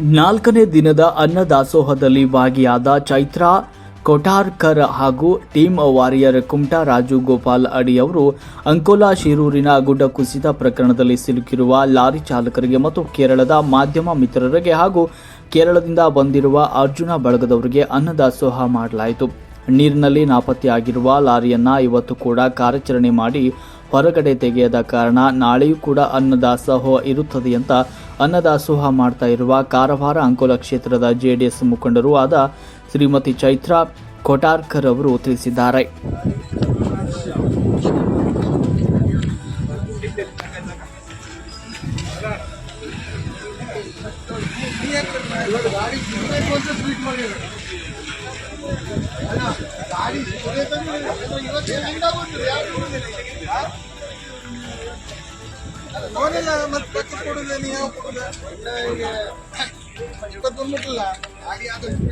ನಾಲ್ಕನೇ ದಿನದ ಅನ್ನದಾಸೋಹದಲ್ಲಿ ಭಾಗಿಯಾದ ಚೈತ್ರ ಕೊಠಾರ್ಕರ್ ಹಾಗೂ ಟೀಮ್ ವಾರಿಯರ್ ಕುಮಟಾ ರಾಜು ಗೋಪಾಲ್ ಅಡಿ ಅವರು ಅಂಕೋಲಾ ಶಿರೂರಿನ ಗುಡ್ಡ ಕುಸಿತ ಪ್ರಕರಣದಲ್ಲಿ ಸಿಲುಕಿರುವ ಲಾರಿ ಚಾಲಕರಿಗೆ ಮತ್ತು ಕೇರಳದ ಮಾಧ್ಯಮ ಮಿತ್ರರಿಗೆ ಹಾಗೂ ಕೇರಳದಿಂದ ಬಂದಿರುವ ಅರ್ಜುನ ಬಳಗದವರಿಗೆ ಅನ್ನದಾಸೋಹ ಮಾಡಲಾಯಿತು. ನೀರಿನಲ್ಲಿ ನಾಪತ್ತೆಯಾಗಿರುವ ಲಾರಿಯನ್ನ ಇವತ್ತು ಕೂಡ ಕಾರ್ಯಾಚರಣೆ ಮಾಡಿ ಹೊರಗಡೆ ತೆಗೆಯದ ಕಾರಣ ನಾಳೆಯೂ ಕೂಡ ಅನ್ನದಾಸೋಹ ಇರುತ್ತದೆ ಅಂತ ಅನ್ನದಾಸೋಹ ಮಾಡ್ತಾ ಇರುವ ಕಾರವಾರ ಅಂಕೋಲ ಕ್ಷೇತ್ರದ ಜೆಡಿಎಸ್ ಮುಖಂಡರೂ ಆದ ಶ್ರೀಮತಿ ಚೈತ್ರಾ ಕೊಟಾರ್ಕರ್ ಅವರು ತಿಳಿಸಿದ್ದಾರೆ. ಅವನೆಲ್ಲ ಮತ್ತೆ ಪಕ್ಕ ಕೊಡುದೇ ನೀವು ಕೊಡುದ? ಇಪ್ಪತ್ತು ಬಂದ್ಬಿಟ್ಟಿಲ್ಲ ಹಾಗೆ ಆದಷ್ಟು